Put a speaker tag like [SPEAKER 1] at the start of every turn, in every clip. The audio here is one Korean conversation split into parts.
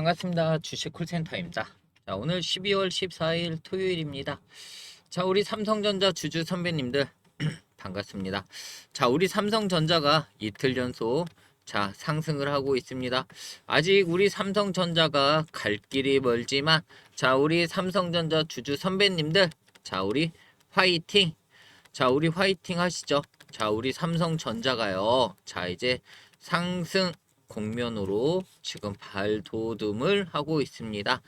[SPEAKER 1] 반갑습니다. 주식 콜센터입니다. 자, 오늘 12월 14일 토요일입니다. 자, 우리 삼성전자 주주 선배님들 반갑습니다. 자, 우리 삼성전자가 이틀 연속 자, 상승을 하고 있습니다. 아직 우리 삼성전자가 갈 길이 멀지만 자, 우리 삼성전자 주주 선배님들 자, 우리 화이팅. 자, 우리 화이팅 하시죠. 자, 우리 삼성전자가요. 자, 이제 상승 공면으로 지금 발돋움을 하고 있습니다.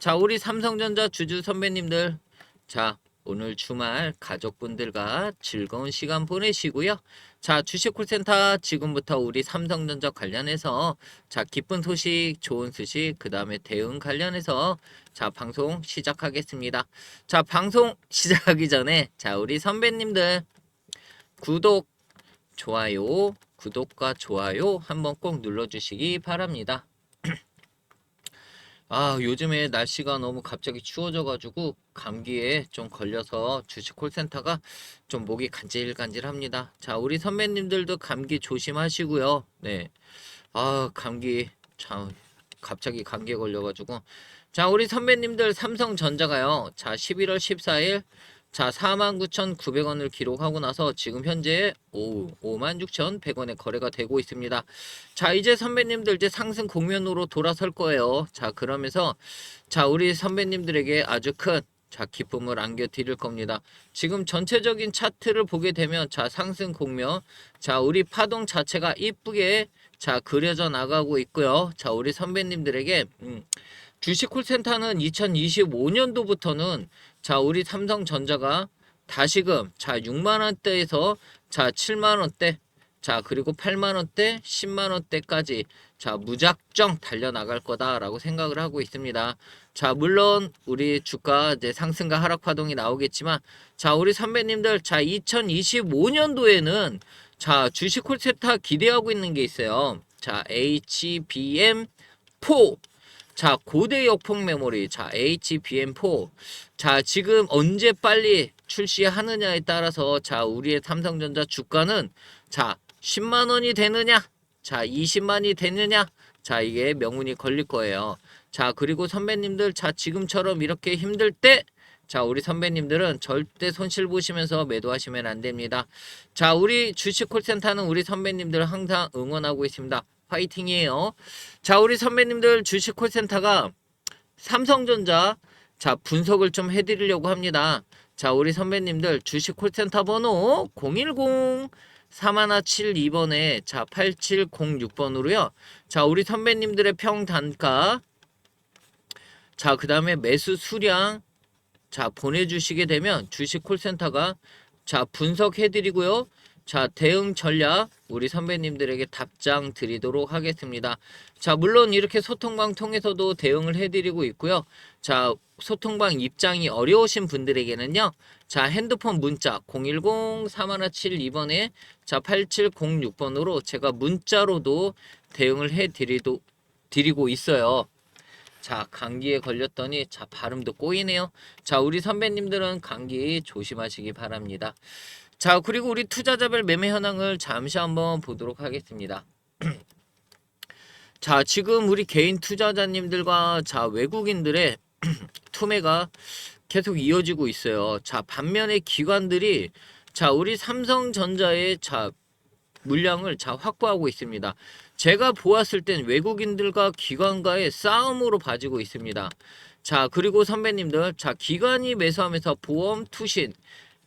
[SPEAKER 1] 자, 우리 삼성전자 주주 선배님들, 자, 오늘 주말 가족분들과 즐거운 시간 보내시고요. 자, 주식 콜센터 지금부터 우리 삼성전자 관련해서 자, 기쁜 소식, 좋은 소식, 그 다음에 대응 관련해서 자, 방송 시작하겠습니다. 자, 방송 시작하기 전에 자, 우리 선배님들 구독, 좋아요, 구독과 좋아요 한번 꼭 눌러주시기 바랍니다. 아, 요즘에 날씨가 너무 갑자기 추워져가지고 감기에 좀 걸려서 주식 콜센터가 좀 목이 간질간질합니다. 자, 우리 선배님들도 감기 조심하시고요. 네. 아, 감기 참 갑자기 감기에 걸려가지고 자, 우리 선배님들 삼성전자가요. 자, 11월 14일 자, 49,900원을 기록하고 나서 지금 현재 오 56,100원에 거래가 되고 있습니다. 자, 이제 선배님들 이제 상승 공면으로 돌아설 거예요. 자, 그러면서 자, 우리 선배님들에게 아주 큰 자, 기쁨을 안겨 드릴 겁니다. 지금 전체적인 차트를 보게 되면 자, 상승 공면 자, 우리 파동 자체가 이쁘게 자, 그려져 나가고 있고요. 자, 우리 선배님들에게 음, 주식 콜센터는 2025년도부터는 자, 우리 삼성전자가 다시금 자, 6만 원대에서 자, 7만 원대 자, 그리고 8만 원대, 10만 원대까지 자, 무작정 달려 나갈 거다라고 생각을 하고 있습니다. 자, 물론 우리 주가 이제 상승과 하락 파동이 나오겠지만 자, 우리 선배님들 자, 2025년도에는 자, 주식 콜센터 기대하고 있는 게 있어요. 자, HBM4 자, 고대 역폭 메모리. 자, HBM4. 자, 지금 언제 빨리 출시하느냐에 따라서 자, 우리의 삼성전자 주가는 자, 10만 원이 되느냐? 자, 20만이 되느냐? 자, 이게 명운이 걸릴 거예요. 자, 그리고 선배님들 자, 지금처럼 이렇게 힘들 때 자, 우리 선배님들은 절대 손실 보시면서 매도하시면 안 됩니다. 자, 우리 주식 콜센터는 우리 선배님들 항상 응원하고 있습니다. 화이팅이에요. 자, 우리 선배님들 주식 콜센터가 삼성전자 자, 분석을 좀 해드리려고 합니다. 자, 우리 선배님들 주식 콜센터 번호 010 3172번에 자, 8706번으로요. 자, 우리 선배님들의 평단가 자, 그 다음에 매수 수량 자, 보내주시게 되면 주식 콜센터가 자, 분석해드리고요. 자, 대응 전략 우리 선배님들에게 답장 드리도록 하겠습니다. 자, 물론 이렇게 소통방 통해서도 대응을 해드리고 있고요. 자, 소통방 입장이 어려우신 분들에게는요. 자, 핸드폰 문자 010-3172번에 자, 8706번으로 제가 문자로도 대응을 해드리도 드리고 있어요. 자, 감기에 걸렸더니 자, 발음도 꼬이네요. 자, 우리 선배님들은 감기 조심하시기 바랍니다. 자, 그리고 우리 투자자별 매매 현황을 잠시 한번 보도록 하겠습니다. 자, 지금 우리 개인 투자자님들과 자, 외국인들의 투매가 계속 이어지고 있어요. 자, 반면에 기관들이 자, 우리 삼성전자의 자, 물량을 자, 확보하고 있습니다. 제가 보았을 땐 외국인들과 기관과의 싸움으로 봐지고 있습니다. 자, 그리고 선배님들, 자, 기관이 매수하면서 보험, 투신,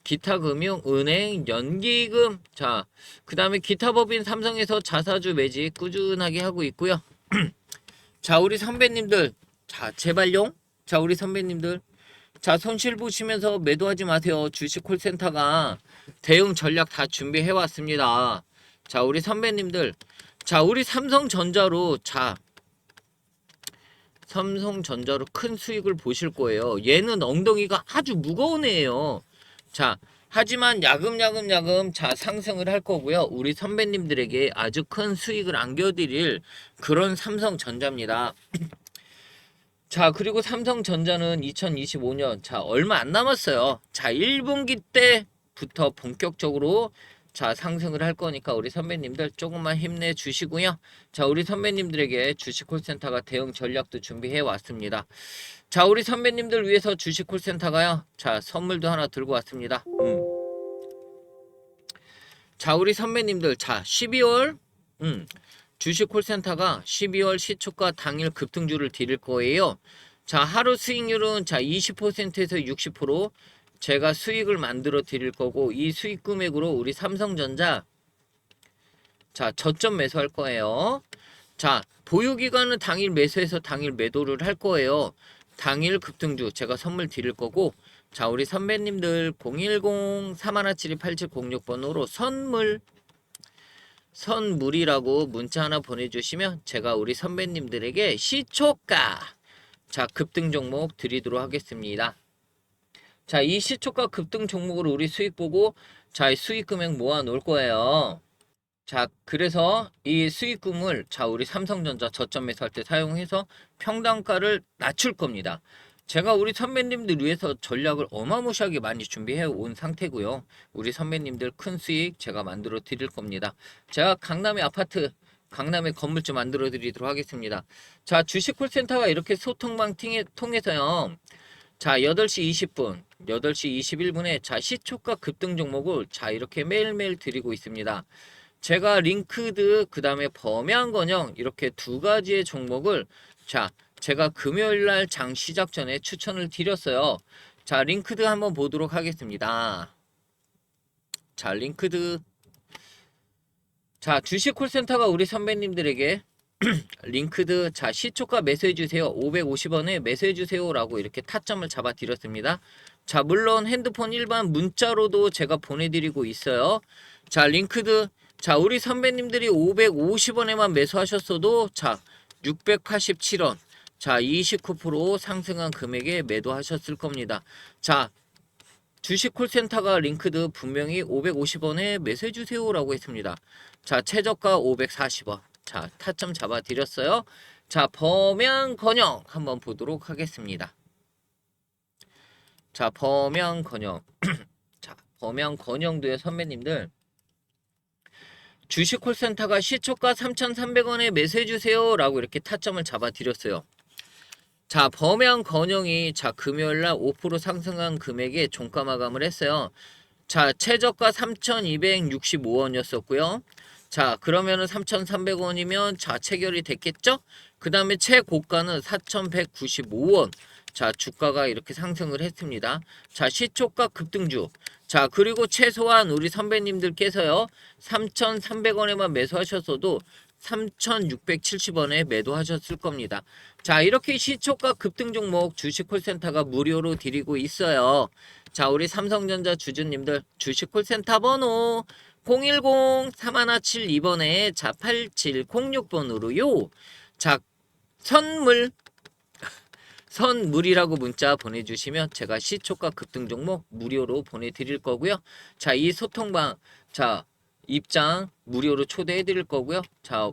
[SPEAKER 1] 기타 금융, 은행, 연기금, 자, 그 다음에 기타 법인 삼성에서 자사주 매직 꾸준하게 하고 있고요. 자, 우리 선배님들, 자, 제발용, 자, 우리 선배님들, 자, 손실 보시면서 매도하지 마세요. 주식 콜센터가 대응 전략 다 준비해 왔습니다. 자, 우리 선배님들, 자, 우리 삼성전자로, 자, 삼성전자로 큰 수익을 보실 거예요. 얘는 엉덩이가 아주 무거운 애예요. 자, 하지만 야금야금 야금 자 상승을 할 거고요. 우리 선배님들에게 아주 큰 수익을 안겨드릴 그런 삼성전자입니다. 자, 그리고 삼성전자는 2025년 자 얼마 안 남았어요. 자, 1분기 때부터 본격적으로 자, 상승을 할 거니까 우리 선배님들 조금만 힘내 주시고요. 자, 우리 선배님들에게 주식 콜센터가 대응 전략도 준비해 왔습니다. 자, 우리 선배님들 위해서 주식 콜센터가요. 자, 선물도 하나 들고 왔습니다. 음. 자, 우리 선배님들 자, 12월 음. 주식 콜센터가 12월 시초가 당일 급등주를 드릴 거예요. 자, 하루 수익률은 자, 20%에서 60% 제가 수익을 만들어 드릴 거고 이 수익 금액으로 우리 삼성전자 자, 저점 매수할 거예요. 자, 보유 기간은 당일 매수해서 당일 매도를 할 거예요. 당일 급등주 제가 선물 드릴 거고 자, 우리 선배님들 010-3172-8706번으로 선물 선물이라고 문자 하나 보내주시면 제가 우리 선배님들에게 시초가 자 급등 종목 드리도록 하겠습니다. 자 이 시초가 급등 종목으로 우리 수익 보고 자이 수익 금액 모아 놓을 거예요. 자 그래서 이 수익금을 자 우리 삼성전자 저점 매수할 때 사용해서 평단가를 낮출 겁니다. 제가 우리 선배님들 위해서 전략을 어마무시하게 많이 준비해 온 상태고요. 우리 선배님들 큰 수익 제가 만들어 드릴 겁니다. 제가 강남의 아파트, 강남의 건물주 만들어 드리도록 하겠습니다. 자, 주식 콜센터가 이렇게 팅에- 통해서요. 자, 8시 20분, 8시 21분에 자, 시초가 급등 종목을 자, 이렇게 매일매일 드리고 있습니다. 제가 링크드, 그 다음에 범양 건영 이렇게 두 가지의 종목을 자, 제가 금요일 날 장 시작 전에 추천을 드렸어요. 자, 링크드 한번 보도록 하겠습니다. 자, 링크드. 자, 주식 콜센터가 우리 선배님들에게 링크드 자 시초가 매수해 주세요. 550원에 매수해 주세요라고 이렇게 타점을 잡아 드렸습니다. 자, 물론 핸드폰 일반 문자로도 제가 보내 드리고 있어요. 자, 링크드 자, 우리 선배님들이 550원에만 매수하셨어도 자, 687원 자, 29% 상승한 금액에 매도하셨을 겁니다. 자, 주식 콜센터가 링크드 분명히 550원에 매수해 주세요라고 했습니다. 자, 최저가 540원. 자, 타점 잡아 드렸어요. 자, 범양 건영 한번 보도록 하겠습니다. 자, 범양 건영. 자, 범양 건영도의 선배님들 주식 콜센터가 시초가 3,300원에 매수해 주세요 라고 이렇게 타점을 잡아 드렸어요. 자, 범양 건영이 자, 금요일 날 5% 상승한 금액에 종가 마감을 했어요. 자, 최저가 3,265원이었었고요. 자, 그러면은 3,300원이면 자, 체결이 됐겠죠? 그 다음에 최고가는 4,195원. 자, 주가가 이렇게 상승을 했습니다. 자, 시초가 급등주. 자, 그리고 최소한 우리 선배님들께서요. 3,300원에만 매수하셨어도 3,670원에 매도하셨을 겁니다. 자, 이렇게 시초가 급등 종목 주식 콜센터가 무료로 드리고 있어요. 자, 우리 삼성전자 주주님들 주식 콜센터 번호 010-3172번에 자, 8706번으로요. 자, 선물 선물이라고 문자 보내주시면 제가 시초가 급등 종목 무료로 보내드릴 거고요. 자, 이 소통방 자 입장 무료로 초대해 드릴 거고요. 자,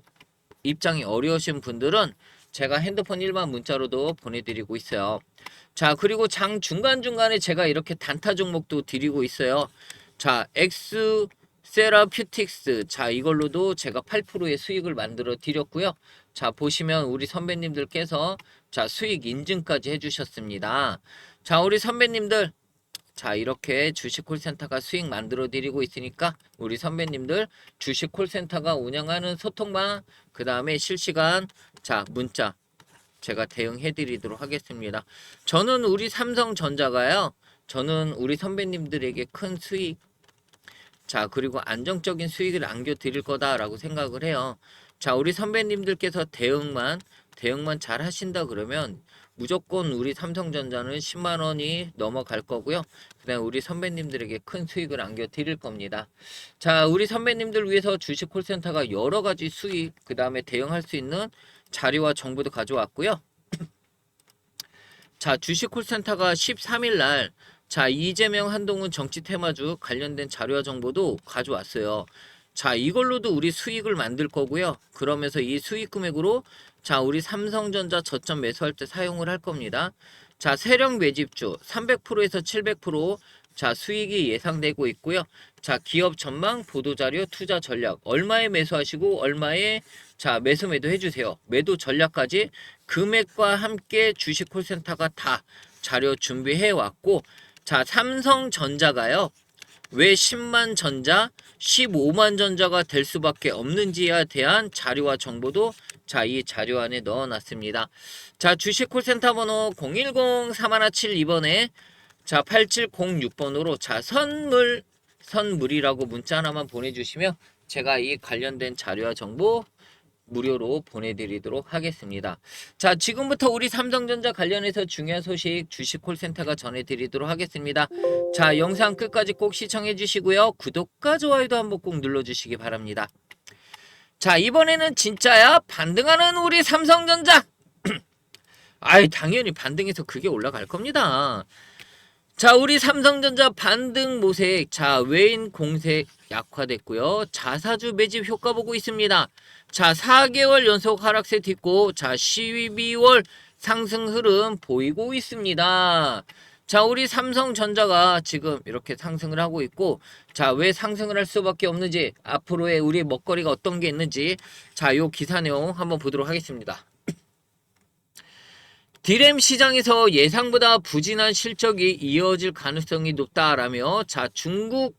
[SPEAKER 1] 입장이 어려우신 분들은 제가 핸드폰 일반 문자로도 보내드리고 있어요. 자, 그리고 장 중간중간에 제가 이렇게 단타 종목도 드리고 있어요. 자, 엑스 세라퓨틱스. 자, 이걸로도 제가 8%의 수익을 만들어 드렸고요. 자, 보시면 우리 선배님들께서 자, 수익 인증까지 해주셨습니다. 자, 우리 선배님들. 자, 이렇게 주식 콜센터가 수익 만들어 드리고 있으니까 우리 선배님들 주식 콜센터가 운영하는 소통방, 그 다음에 실시간, 자, 문자. 제가 대응해 드리도록 하겠습니다. 저는 우리 삼성전자가요. 저는 우리 선배님들에게 큰 수익, 자, 그리고 안정적인 수익을 안겨 드릴 거다라고 생각을 해요. 자, 우리 선배님들께서 대응만, 대응만 잘 하신다 그러면 무조건 우리 삼성전자는 10만 원이 넘어갈 거고요. 그다음 우리 선배님들에게 큰 수익을 안겨 드릴 겁니다. 자, 우리 선배님들 위해서 주식 콜센터가 여러 가지 수익, 그다음에 대응할 수 있는 자료와 정보도 가져왔고요. 자, 주식 콜센터가 13일 날 자, 이재명 한동훈 정치 테마주 관련된 자료와 정보도 가져왔어요. 자, 이걸로도 우리 수익을 만들 거고요. 그러면서 이 수익 금액으로 자, 우리 삼성전자 저점 매수할 때 사용을 할 겁니다. 자, 세력 매집주 300%에서 700% 자, 수익이 예상되고 있고요. 자, 기업 전망, 보도자료, 투자 전략. 얼마에 매수하시고 얼마에 자, 매수 매도 해주세요. 매도 전략까지 금액과 함께 주식 콜센터가 다 자료 준비해 왔고, 자, 삼성전자가요. 왜 10만 전자, 15만 전자가 될 수밖에 없는지에 대한 자료와 정보도 자, 이 자료 안에 넣어 놨습니다. 자, 주식 콜센터 번호 010-3172번에 자, 8706번으로 자, 선물 선물이라고 문자 하나만 보내 주시면 제가 이 관련된 자료와 정보 무료로 보내드리도록 하겠습니다. 자, 지금부터 우리 삼성전자 관련해서 중요한 소식 주식 콜센터가 전해드리도록 하겠습니다. 자, 영상 끝까지 꼭 시청해 주시고요. 구독과 좋아요도 한번 꼭 눌러주시기 바랍니다. 자, 이번에는 진짜야 반등하는 우리 삼성전자. 아이, 당연히 반등해서 그게 올라갈 겁니다. 자, 우리 삼성전자 반등 모색. 자, 외인 공색 약화됐고요. 자사주 매집 효과 보고 있습니다. 자, 4개월 연속 하락세 딛고 자, 12월 상승 흐름 보이고 있습니다. 자, 우리 삼성전자가 지금 이렇게 상승을 하고 있고 자, 왜 상승을 할 수밖에 없는지 앞으로의 우리 먹거리가 어떤 게 있는지 자, 요 기사 내용 한번 보도록 하겠습니다. 디램 시장에서 예상보다 부진한 실적이 이어질 가능성이 높다라며 자 중국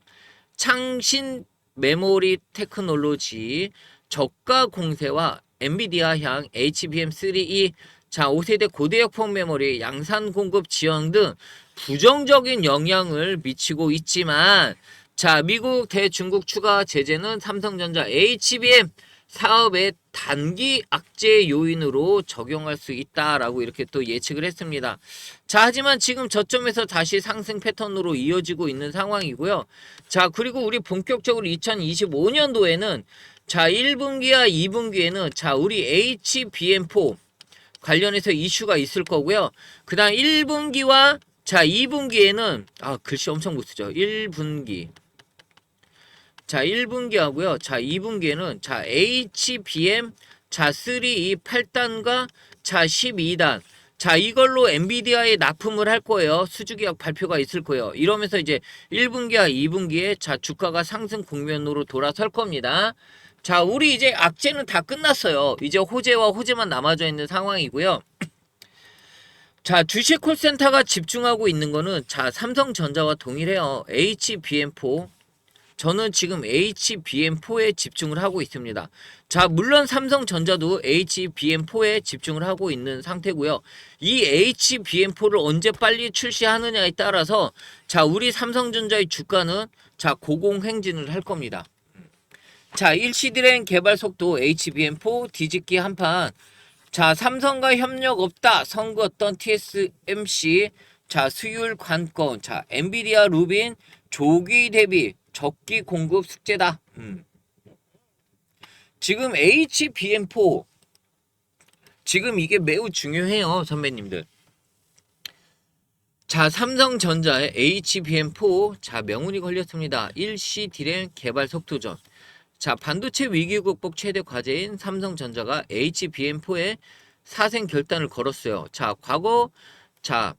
[SPEAKER 1] 창신 메모리 테크놀로지 저가 공세와 엔비디아 향 HBM3E 자 5세대 고대역폭 메모리 양산 공급 지원 등 부정적인 영향을 미치고 있지만 자 미국 대중국 추가 제재는 삼성전자 HBM 사업의 단기 악재 요인으로 적용할 수 있다라고 이렇게 또 예측을 했습니다. 자, 하지만 지금 저점에서 다시 상승 패턴으로 이어지고 있는 상황이고요. 자, 그리고 우리 본격적으로 2025년도에는 자, 1분기와 2분기에는 자, 우리 HBM4 관련해서 이슈가 있을 거고요. 그다음 1분기와 자, 2분기에는 아, 글씨 엄청 못 쓰죠. 1분기 자, 1분기 하고요. 자, 2분기에는 자, HBM 자, 3E 8단과 자, 12단. 자, 이걸로 엔비디아에 납품을 할 거예요. 수주계약 발표가 있을 거예요. 이러면서 이제 1분기와 2분기에 자, 주가가 상승 국면으로 돌아설 겁니다. 자, 우리 이제 악재는 다 끝났어요. 이제 호재와 호재만 남아져 있는 상황이고요. 자, 주식 콜센터가 집중하고 있는 거는 자, 삼성전자와 동일해요. HBM4 저는 지금 HBM4에 집중을 하고 있습니다. 자, 물론 삼성전자도 HBM4에 집중을 하고 있는 상태고요. 이 HBM4를 언제 빨리 출시하느냐에 따라서 자, 우리 삼성전자의 주가는 자, 고공행진을 할 겁니다. 자, 일시디램 개발 속도 HBM4 뒤집기 한판. 자, 삼성과 협력 없다. 선거했던 TSMC. 자, 수율 관건. 자, 엔비디아 루빈 조기 대비 적기 공급 숙제다. 음. 지금 HBM4 지금 이게 매우 중요해요, 선배님들. 자, 삼성전자의 HBM4 자 명운이 걸렸습니다. 일시 디램 개발 속도전. 자, 반도체 위기 극복 최대 과제인 삼성전자가 HBM4에 사생 결단을 걸었어요. 자, 과거 자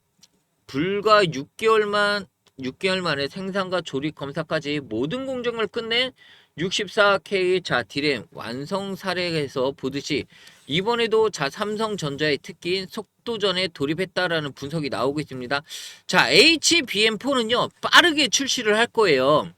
[SPEAKER 1] 불과 6개월만 6개월 만에 생산과 조립 검사까지 모든 공정을 끝낸 64K 자 디램 완성 사례에서 보듯이 이번에도 자 삼성전자의 특기인 속도전에 돌입했다라는 분석이 나오고 있습니다. 자 HBM4는요 빠르게 출시를 할 거예요.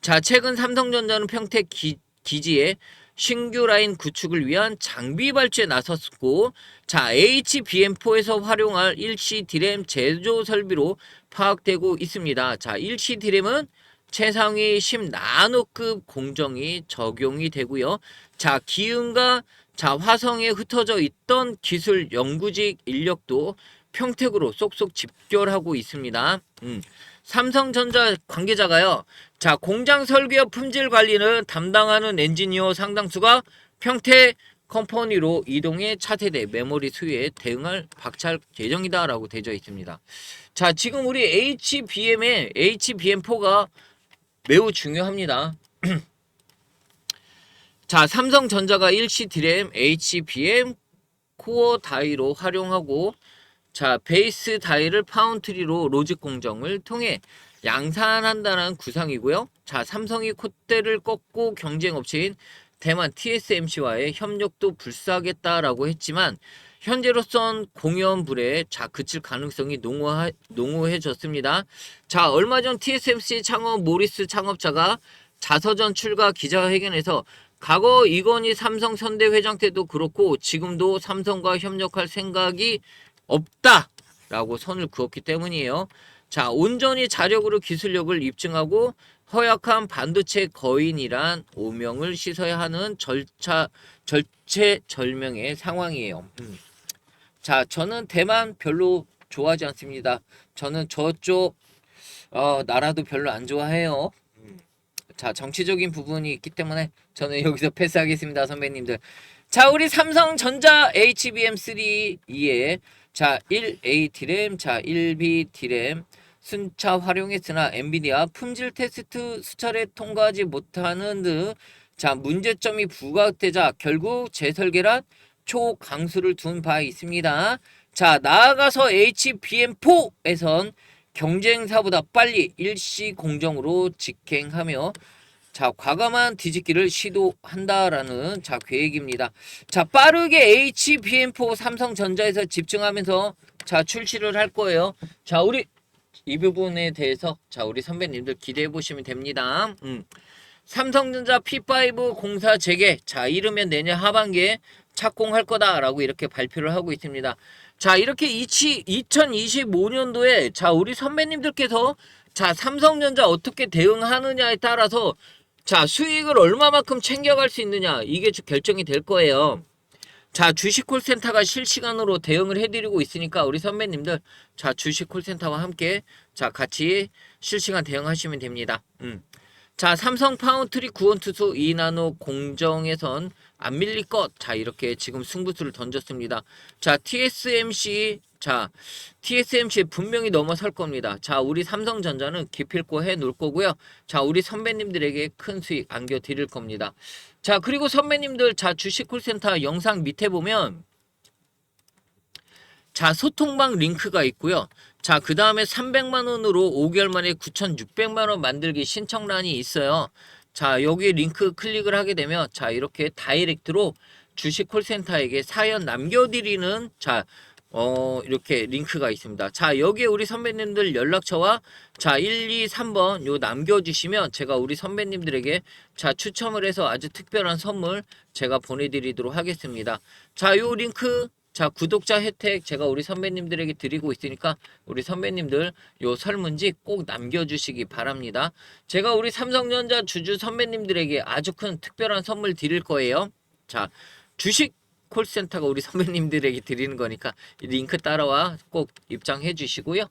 [SPEAKER 1] 자 최근 삼성전자는 평택 기, 기지에 신규 라인 구축을 위한 장비 발주에 나섰고 자 HBM4에서 활용할 일시 디램 제조 설비로 파악되고 있습니다. 자, 일시 디램은 최상위 10나노급 공정이 적용이 되고요. 자, 기흥과 자, 화성에 흩어져 있던 기술 연구직 인력도 평택으로 쏙쏙 집결하고 있습니다. 음. 삼성전자 관계자가요. 자, 공장 설계와 품질 관리를 담당하는 엔지니어 상당수가 평택 컴퍼니로 이동해 차세대 메모리 수요에 대응할 박찰 예정이다라고 되어 있습니다. 자, 지금 우리 HBM의 HBM4가 매우 중요합니다. 자, 삼성전자가 일시 디램 HBM 코어 다이로 활용하고 자, 베이스 다이를 파운트리로 로직 공정을 통해 양산한다는 구상이고요. 자, 삼성이 콧대를 꺾고 경쟁 업체인 대만 TSMC와의 협력도 불사하겠다라고 했지만 현재로선 공연 불에 자 그칠 가능성이 농후하, 농후해졌습니다. 자, 얼마 전 TSMC 창업 모리스 창업자가 자서전 출가 기자회견에서 과거 이건희 삼성 현대 회장 때도 그렇고 지금도 삼성과 협력할 생각이 없다라고 선을 그었기 때문이에요. 자, 온전히 자력으로 기술력을 입증하고 허약한 반도체 거인이란 오명을 씻어야 하는 절차 절체절명의 상황이에요. 음. 자, 저는 대만 별로 좋아하지 않습니다. 저는 저쪽 어, 나라도 별로 안 좋아해요. 음. 자, 정치적인 부분이 있기 때문에 저는 여기서 패스하겠습니다, 선배님들. 자, 우리 삼성전자 HBM3E에 자, 1A D램, 자, 1B D램 순차 활용했으나 엔비디아 품질 테스트 수차례 통과하지 못하는 등 자, 문제점이 부각되자 결국 재설계란 초강수를 둔 바 있습니다. 자, 나아가서 HBM4에선 경쟁사보다 빨리 일시 공정으로 직행하며 자, 과감한 뒤집기를 시도한다라는 자, 계획입니다. 자, 빠르게 HBM4 삼성전자에서 집중하면서 자, 출시를 할 거예요. 자, 우리 이 부분에 대해서 자, 우리 선배님들 기대해 보시면 됩니다. 음. 삼성전자 P5 공사 재개. 자, 이르면 내년 하반기에 착공할 거다라고 이렇게 발표를 하고 있습니다. 자, 이렇게 2025년도에 자, 우리 선배님들께서 자, 삼성전자 어떻게 대응하느냐에 따라서 자, 수익을 얼마만큼 챙겨갈 수 있느냐 이게 좀 결정이 될 거예요. 자, 주식 콜센터가 실시간으로 대응을 해드리고 있으니까 우리 선배님들 자, 주식 콜센터와 함께 자, 같이 실시간 대응하시면 됩니다. 음. 자, 삼성 파운트리 구원투수 이나노 공정에선 안 밀릴 것. 자, 이렇게 지금 승부수를 던졌습니다. 자, TSMC 자, TSMC 분명히 넘어설 겁니다. 자, 우리 삼성전자는 기필코 해 놓을 거고요. 자, 우리 선배님들에게 큰 수익 안겨 드릴 겁니다. 자, 그리고 선배님들 자, 주식 콜센터 영상 밑에 보면 자, 소통방 링크가 있고요. 자, 그 다음에 300만 원으로 5개월 만에 9,600만 원 만들기 신청란이 있어요. 자, 여기 링크 클릭을 하게 되면 자, 이렇게 다이렉트로 주식 콜센터에게 사연 남겨드리는 자, 어, 이렇게 링크가 있습니다. 자, 여기에 우리 선배님들 연락처와 자, 1, 2, 3번 요 남겨주시면 제가 우리 선배님들에게 자, 추첨을 해서 아주 특별한 선물 제가 보내드리도록 하겠습니다. 자, 요 링크 자, 구독자 혜택 제가 우리 선배님들에게 드리고 있으니까 우리 선배님들 요 설문지 꼭 남겨주시기 바랍니다. 제가 우리 삼성전자 주주 선배님들에게 아주 큰 특별한 선물 드릴 거예요. 자, 주식 콜센터가 우리 선배님들에게 드리는 거니까 이 링크 따라와 꼭 입장해 주시고요.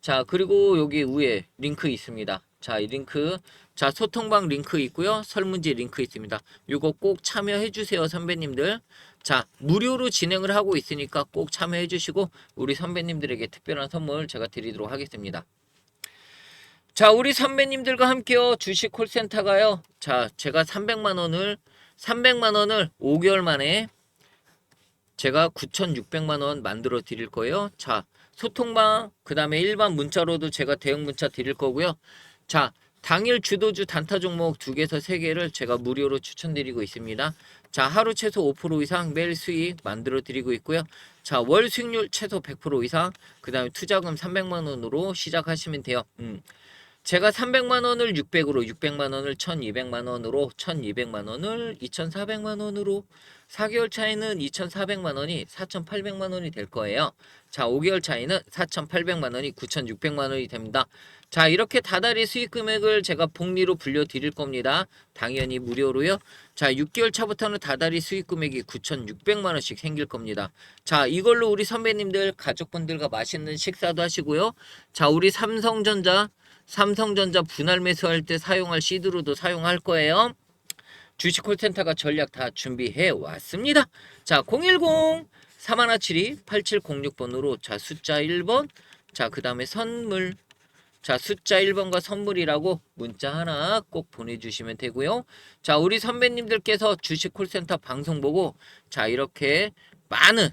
[SPEAKER 1] 자, 그리고 여기 위에 링크 있습니다. 자, 이 링크. 자, 소통방 링크 있고요. 설문지 링크 있습니다. 요거 꼭 참여해 주세요, 선배님들. 자, 무료로 진행을 하고 있으니까 꼭 참여해 주시고 우리 선배님들에게 특별한 선물 제가 드리도록 하겠습니다. 자, 우리 선배님들과 함께요. 주식 콜센터가요. 자, 제가 300만 원을 300만 원을 5개월 만에 제가 9,600만 원 만들어 드릴 거예요. 자, 소통방 그다음에 일반 문자로도 제가 대응 문자 드릴 거고요. 자, 당일 주도주 단타 종목 두 개에서 세 개를 제가 무료로 추천드리고 있습니다. 자, 하루 최소 5% 이상 매일 수익 만들어 드리고 있고요. 자, 월 수익률 최소 100% 이상, 그 다음에 투자금 300만 원으로 시작하시면 돼요. 음. 제가 300만 원을 600으로, 600만 원을 1200만 원으로, 1200만 원을 2400만 원으로, 4개월 차이는 2400만 원이 4800만 원이 될 거예요. 자, 5개월 차이는 4800만 원이 9600만 원이 됩니다. 자, 이렇게 다달이 수익 금액을 제가 복리로 불려 드릴 겁니다. 당연히 무료로요. 자, 6개월 차부터는 다달이 수익 금액이 9,600만 원씩 생길 겁니다. 자, 이걸로 우리 선배님들 가족분들과 맛있는 식사도 하시고요. 자, 우리 삼성전자 삼성전자 분할 매수할 때 사용할 시드로도 사용할 거예요. 주식 콜센터가 전략 다 준비해 왔습니다. 자, 010 3172 8706번으로 자, 숫자 1번. 자, 그 다음에 선물 자, 숫자 1번과 선물이라고 문자 하나 꼭 보내주시면 되고요. 자, 우리 선배님들께서 주식 콜센터 방송 보고, 자, 이렇게 많은,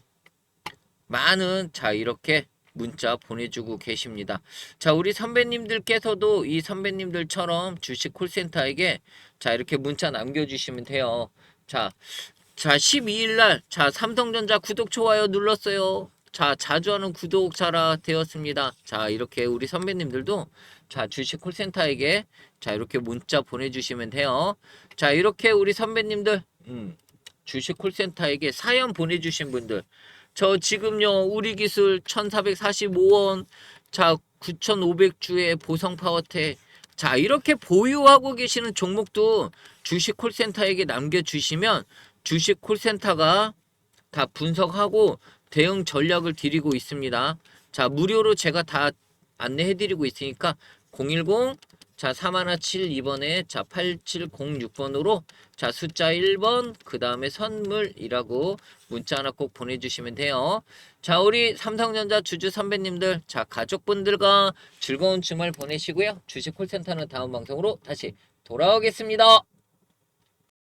[SPEAKER 1] 많은, 자, 이렇게 문자 보내주고 계십니다. 자, 우리 선배님들께서도 이 선배님들처럼 주식 콜센터에게 자, 이렇게 문자 남겨주시면 돼요. 자, 자, 12일 날, 자, 삼성전자 구독, 좋아요 눌렀어요. 자, 자주 하는 구독자라 되었습니다. 자, 이렇게 우리 선배님들도 자, 주식 콜센터에게 자, 이렇게 문자 보내주시면 돼요. 자, 이렇게 우리 선배님들, 음, 주식 콜센터에게 사연 보내주신 분들, 저 지금요, 우리 기술 1445원, 자, 9,500주의 보성 파워텍, 자, 이렇게 보유하고 계시는 종목도 주식 콜센터에게 남겨주시면 주식 콜센터가 다 분석하고 대응 전략을 드리고 있습니다. 자, 무료로 제가 다 안내해 드리고 있으니까 010 자, 3172번에 자, 8706번으로 자, 숫자 1번 그다음에 선물이라고 문자 하나 꼭 보내 주시면 돼요. 자, 우리 삼성전자 주주 선배님들, 자, 가족분들과 즐거운 주말 보내시고요. 주식 콜센터는 다음 방송으로 다시 돌아오겠습니다.